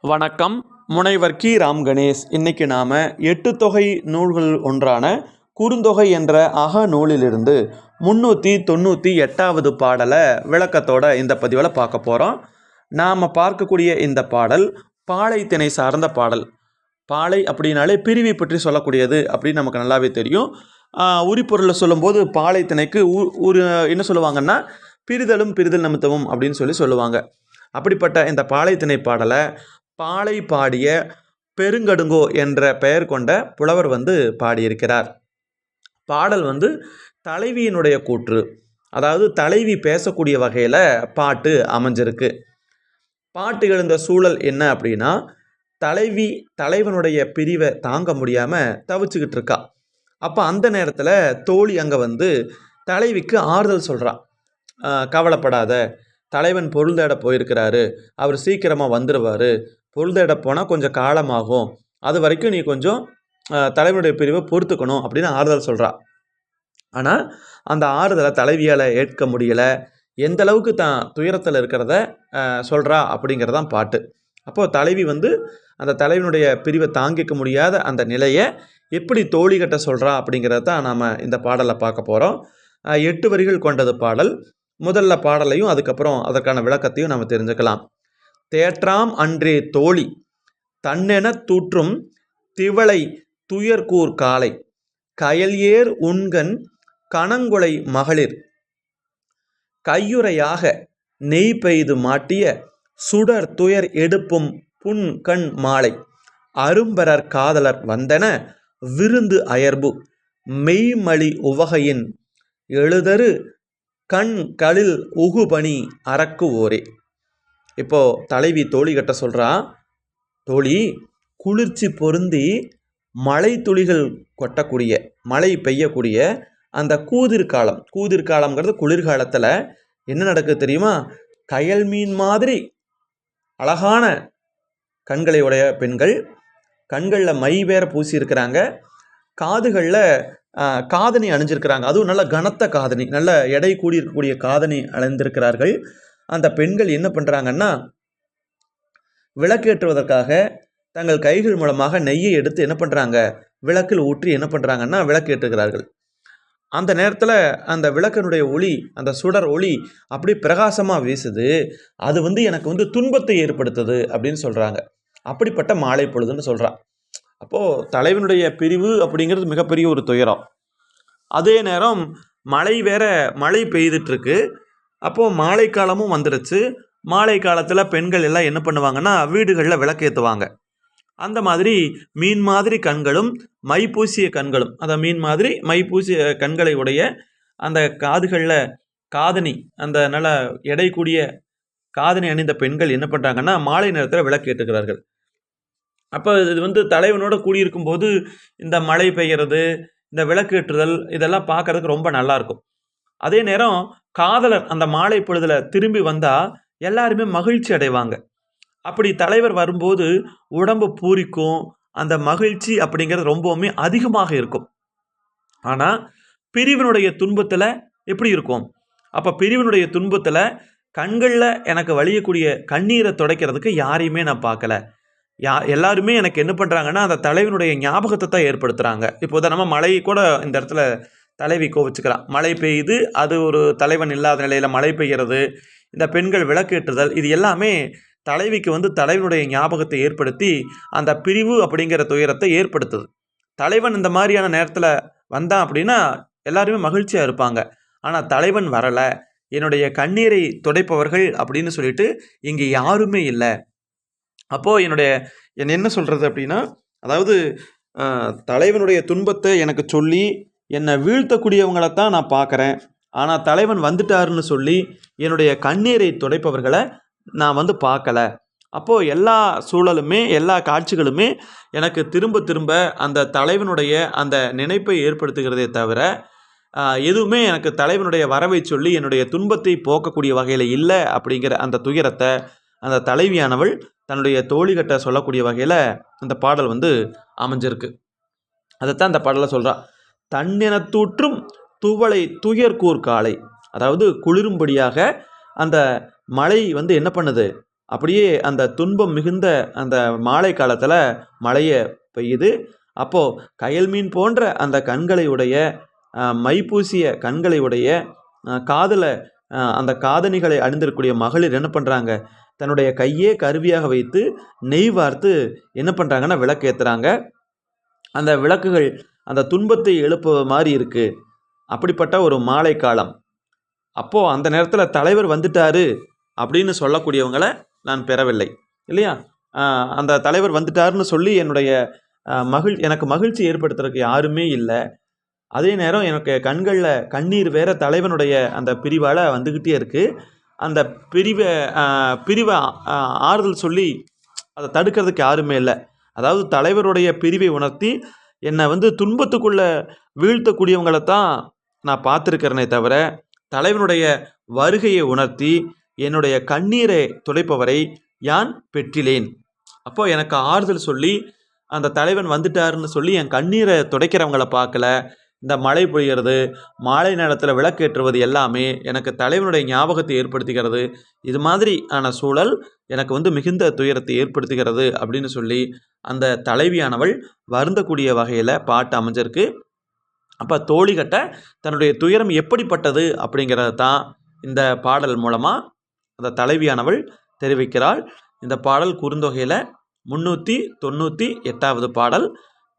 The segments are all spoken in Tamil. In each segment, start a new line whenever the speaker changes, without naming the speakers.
வணக்கம். முனைவர் கி. ராம் கணேஷ். இன்னைக்கு நாம் எட்டு தொகை நூல்கள் ஒன்றான குறுந்தொகை என்ற அக நூலிலிருந்து முந்நூற்றி தொண்ணூற்றி எட்டாவது பாடலை விளக்கத்தோட இந்த பதிவில் பார்க்க போகிறோம் நாம் பார்க்கக்கூடிய இந்த பாடல் பாலை திணை சார்ந்த பாடல். பாலை அப்படின்னாலே பிரிவை பற்றி சொல்லக்கூடியது அப்படின்னு நமக்கு நல்லாவே தெரியும். உரிப்பொருளை சொல்லும்போது பாலை திணைக்கு உ- ஒரு என்ன சொல்லுவாங்கன்னா பிரிதலும் பிரிதல் நிமித்தமும் அப்படின்னு சொல்லி சொல்லுவாங்க. அப்படிப்பட்ட இந்த பாலை பாடலை பாலை பாடிய பெருங்கடுங்கோ என்ற பெயர் கொண்ட புலவர் வந்து பாடியிருக்கிறார். பாடல் வந்து தலைவியினுடைய கூற்று அதாவது தலைவி பேசக்கூடிய வகையில் பாட்டு அமைஞ்சிருக்கு. பாட்டு எழுந்த சூழல் என்ன அப்படின்னா தலைவி தலைவனுடைய பிரிவை தாங்க முடியாமல் தவிச்சுக்கிட்டு இருக்கா. அப்போ அந்த நேரத்தில் தோழி அங்கே வந்து தலைவிக்கு ஆறுதல் சொல்கிறான் கவலைப்படாத தலைவன் பொருள் தேட போயிருக்கிறாரு அவர் சீக்கிரமாக வந்துடுவார் பொருள் போனால் கொஞ்சம் காலமாகும். அது வரைக்கும் நீ கொஞ்சம் தலைவனுடைய பிரிவை பொறுத்துக்கணும் அப்படின்னு ஆறுதல் சொல்கிறா ஆனால் அந்த ஆறுதலை தலைவியால் ஏற்க முடியலை. எந்த அளவுக்கு தான் துயரத்தில் இருக்கிறத சொல்கிறா அப்படிங்கிறதான் பாட்டு. அப்போது தலைவி வந்து அந்த தலைவனுடைய பிரிவை தாங்கிக்க முடியாத அந்த நிலையை எப்படி தோழிகட்ட சொல்கிறா அப்படிங்கிறத தான் நாம் இந்த பாடலை பார்க்க போகிறோம் எட்டு வரிகள் கொண்டது பாடல். முதல்ல பாடலையும் அதுக்கப்புறம் அதற்கான விளக்கத்தையும் நம்ம தெரிஞ்சுக்கலாம். தேற்றாம் அன்றே தோழி. தன்னெனத் தூற்றும் திவளை துயர்கூர் காலை. கயல் ஏர் உண்கண் கணங்குலை மகளிர். கையுறையாக நெய் பெய்து மாட்டிய சுடர் துயர் எடுப்பும் புன் கண் மாலை. அரும்பரர் காதலர் வந்தன விருந்து அயர்பு. மெய்மலி உவகையின் எழுதரு கண் களில் உகுபணி அரக்கு ஓரே இப்போது தலைவி தோழி கட்ட சொல்கிறா தோழி குளிர்ச்சி பொருந்தி மழை துளிகள் கொட்டக்கூடிய மழை பெய்யக்கூடிய அந்த கூதிர் காலம். கூதிர் காலம்ங்கிறது குளிர்காலத்தில் என்ன நடக்குது தெரியுமா? கயல் மீன் மாதிரி அழகான கண்களை உடைய பெண்கள் கண்களில் மை வேற பூசி இருக்கிறாங்க காதுகளில் காதணி அணிஞ்சிருக்கிறாங்க. அதுவும் நல்ல கனத்த காதணி நல்ல எடை கூடி இருக்கக்கூடிய காதணி அணிந்திருக்கிறார்கள். அந்த பெண்கள் என்ன பண்ணுறாங்கன்னா விளக்கேற்றுவதற்காக தங்கள் கைகள் மூலமாக நெய்யை எடுத்து என்ன பண்ணுறாங்க விளக்கில் ஊற்றி என்ன பண்ணுறாங்கன்னா விளக்கேற்றுகிறார்கள். அந்த நேரத்தில் அந்த விளக்கினுடைய ஒளி அந்த சுடர் ஒளி அப்படி பிரகாசமாக வீசுது. அது வந்து எனக்கு வந்து துன்பத்தை ஏற்படுத்துது அப்படின்னு சொல்கிறாங்க அப்படிப்பட்ட மாலை பொழுதுன்னு சொல்கிறான் அப்போது தலைவனுடைய பிரிவு அப்படிங்கிறது மிகப்பெரிய ஒரு துயரம். அதே நேரம் மழை வேற மழை பெய்துட்ருக்கு அப்போது மாலை காலமும் வந்துடுச்சு மாலை காலத்தில் பெண்கள் எல்லாம் என்ன பண்ணுவாங்கன்னா வீடுகளில் விளக்கேற்றுவாங்க அந்த மாதிரி மீன் மாதிரி கண்களும் மை பூசிய கண்களும் அந்த மீன் மாதிரி மை பூசிய கண்களை உடைய அந்த காதுகளில் காதணி அந்த நல்ல எடை கூடிய காதணி அணிந்த பெண்கள் என்ன பண்ணுறாங்கன்னா மாலை நேரத்தில் விளக்கேற்றுகிறார்கள். அப்போ இது வந்து தலைவனோட கூடியிருக்கும் போது இந்த மழை பெய்கிறது இந்த விளக்கேற்றுதல் இதெல்லாம் பார்க்கறதுக்கு ரொம்ப நல்லாயிருக்கும் அதே நேரம் காதலர் அந்த மாலை பொழுதுல திரும்பி வந்தால் எல்லாருமே மகிழ்ச்சி அடைவாங்க. அப்படி தலைவர் வரும்போது உடம்பு பூரிக்கும் அந்த மகிழ்ச்சி அப்படிங்கிறது ரொம்பவுமே அதிகமாக இருக்கும். ஆனால் பிரிவினுடைய துன்பத்தில் எப்படி இருக்கும்? அப்போ பிரிவினுடைய துன்பத்தில் கண்களில் எனக்கு வழியக்கூடிய கண்ணீரை துடைக்கிறதுக்கு யாரையுமே நான் பார்க்கல. யா எல்லாருமே எனக்கு என்ன பண்ணுறாங்கன்னா அந்த தலைவனுடைய ஞாபகத்தை தான் ஏற்படுத்துகிறாங்க இப்போ நம்ம மழை கூட இந்த இடத்துல தலைவி கோவிச்சுக்கிறான் மழை பெய்யுது அது ஒரு தலைவன் இல்லாத நிலையில் மழை பெய்கிறது. இந்த பெண்கள் விளக்கேற்றுதல் இது எல்லாமே தலைவிக்கு வந்து தலைவனுடைய ஞாபகத்தை ஏற்படுத்தி அந்த பிரிவு அப்படிங்கிற துயரத்தை ஏற்படுத்துது. தலைவன் இந்த மாதிரியான நேரத்தில் வந்தான் அப்படின்னா எல்லாருமே மகிழ்ச்சியாக இருப்பாங்க. ஆனால் தலைவன் வரலை. என்னுடைய கண்ணீரை துடைப்பவர்கள் அப்படின்னு சொல்லிட்டு இங்கே யாருமே இல்லை. அப்போது என்னுடைய என்ன என்ன சொல்கிறது அப்படின்னா அதாவது தலைவனுடைய துன்பத்தை எனக்கு சொல்லி என்னை வீழ்த்தக்கூடியவங்களை தான் நான் பார்க்குறேன். ஆனால் தலைவன் வந்துட்டாருன்னு சொல்லி என்னுடைய கண்ணீரை துடைப்பவர்களை நான் வந்து பார்க்கல. அப்போது எல்லா சூழலுமே எல்லா காட்சிகளுமே எனக்கு திரும்ப திரும்ப அந்த தலைவனுடைய அந்த நினைப்பை ஏற்படுத்துகிறதே தவிர எதுவுமே எனக்கு தலைவனுடைய வரவை சொல்லி என்னுடைய துன்பத்தை போக்கக்கூடிய வகையில் இல்லை அப்படிங்கிற அந்த துயரத்தை அந்த தலைவியானவள் தன்னுடைய தோழிகிட்ட சொல்லக்கூடிய வகையில் அந்த பாடல் வந்து அமைஞ்சிருக்கு. அதைத்தான் அந்த பாடலை சொல்கிறா தன்னெனத்தூற்றும் துவளை துயர்கூர் காலை அதாவது குளிரும்படியாக அந்த மழை வந்து என்ன பண்ணுது? அப்படியே அந்த துன்பம் மிகுந்த அந்த மாலை காலத்தில் மழையை பெய்யுது. அப்போது கயல் மீன் போன்ற அந்த கண்களை உடைய மைப்பூசிய கண்களை உடைய காதில் அந்த காதணிகளை அணிந்திருக்கக்கூடிய மகளிர் என்ன பண்ணுறாங்க தன்னுடைய கையே கருவியாக வைத்து நெய் வார்த்து என்ன பண்ணுறாங்கன்னா விளக்கு ஏற்றுறாங்க அந்த விளக்குகள் அந்த துன்பத்தை எழுப்ப மாதிரி இருக்குது அப்படிப்பட்ட ஒரு மாலை காலம். அப்போது அந்த நேரத்தில் தலைவர் வந்துட்டாரு அப்படின்னு சொல்லக்கூடியவங்களை நான் பெறவில்லை. இல்லையா? அந்த தலைவர் வந்துட்டாருன்னு சொல்லி என்னுடைய மகிழ் எனக்கு மகிழ்ச்சி ஏற்படுத்துறதுக்கு யாருமே இல்லை. அதே நேரம் எனக்கு கண்களில் கண்ணீர் வேற தலைவனுடைய அந்த பிரிவால் வந்துக்கிட்டே இருக்குது அந்த பிரிவை பிரிவை ஆறுதல் சொல்லி அதை தடுக்கிறதுக்கு யாருமே இல்லை. அதாவது தலைவருடைய பிரிவை உணர்த்தி என்னை வந்து துன்பத்துக்குள்ளே வீழ்த்தக்கூடியவங்களை தான் நான் பார்த்துருக்கிறேனே தவிர தலைவனுடைய வருகையை உணர்த்தி என்னுடைய கண்ணீரை துடைப்பவரை யான் பெற்றிலேன்? அப்போ எனக்கு ஆறுதல் சொல்லி அந்த தலைவன் வந்துட்டாருன்னு சொல்லி என் கண்ணீரை துடைக்கிறவங்கள பார்க்கல. இந்த மழை பொழிகிறது மாலை நேரத்தில் விளக்கேற்றுவது எல்லாமே எனக்கு தலைவனுடைய ஞாபகத்தை ஏற்படுத்துகிறது. இது மாதிரி ஆன சூழல் எனக்கு வந்து மிகுந்த துயரத்தை ஏற்படுத்துகிறது அப்படின்னு சொல்லி அந்த தலைவியானவள் வருந்தக்கூடிய வகையில் பாட்டு அமைஞ்சிருக்கு. அப்போ தோழிகட்ட தன்னுடைய துயரம் எப்படிப்பட்டது அப்படிங்கிறத தான் இந்த பாடல் மூலமாக அந்த தலைவியானவள் தெரிவிக்கிறாள். இந்த பாடல் குறுந்தொகையில் முன்னூற்றி தொண்ணூற்றி எட்டாவது பாடல்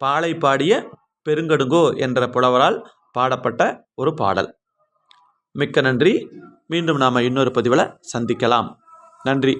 பாலை பாடிய பெருங்கடுங்கோ என்ற புலவரால் பாடப்பட்ட ஒரு பாடல். மிக்க நன்றி. மீண்டும் நாம் இன்னொரு பதிவில் சந்திக்கலாம். நன்றி.